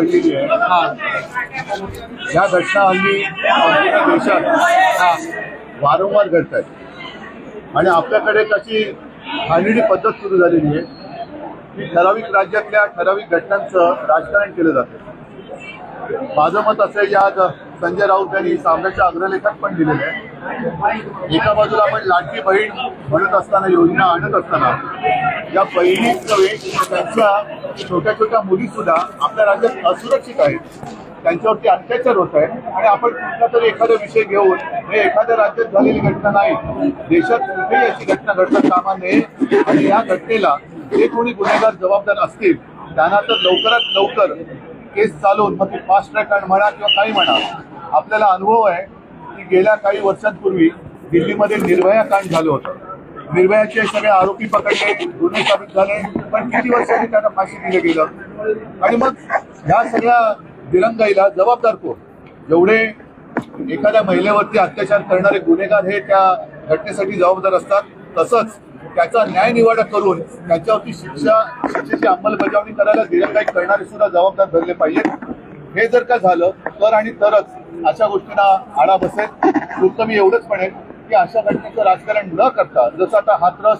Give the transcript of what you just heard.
घडलेली आहे. हा. या घटना हल्ली देशात वारंवार घडत आहेत आणि आपल्याकडे कशी घाणेरडी पद्धत सुरू झालेली आहे की ठराविक राज्यातल्या ठराविक घटनांचं राजकारण केलं जातं. माझं मत असं की आज संजय राऊत यांनी सामन्याच्या अग्रलेखात पण दिलेलं आहे. एका बाजूला आपण लाडकी बहीण म्हणत असताना योजना आणत असताना या बहिणीच नव्हे त्यांच्या छोट्या छोट्या मुली सुद्धा आपल्या राज्यात असुरक्षित आहेत. त्यांच्यावरती अत्याचार होत आहे आणि आपण कुठला तरी एखादा विषय घेऊन हे एखाद्या राज्यात झालेली घटना नाही देशात कुठेही अशी घटना घडता कामा नये आणि या घटनेला जे कोणी गुन्हेगार जबाबदार असतील त्यांना तर लवकरात लवकर केस चालवून मग ती फास्ट ट्रॅक म्हणा किंवा काही म्हणा आपल्याला अनुभव आहे की गेल्या काही वर्षांपूर्वी दिल्लीमध्ये निर्भया कांड झालं होतं. निर्भयाचे सगळे आरोपी पकडले गुन्हे साबित झाले पण किती वर्षांनी त्यांना फाशी दिलं गेलं? आणि मग ह्या सगळ्या दिरंगाईला जबाबदार कोण? जेवढे एखाद्या महिलेवरती अत्याचार करणारे गुन्हेगार हे त्या घटनेसाठी जबाबदार असतात. तसंच त्याचा न्याय निवाडा करून त्याच्यावरती शिक्षा शिक्षेची अंमलबजावणी करायला दिरंगाई करणारे सुद्धा जबाबदार धरले पाहिजेत. हे जर का झालं तर आणि तरच अशा गोष्टींना आळा बसेल. तुमचं मी एवढंच म्हणेन. की अशा घटनेचं राजकारण न करता जसं आता हाथरस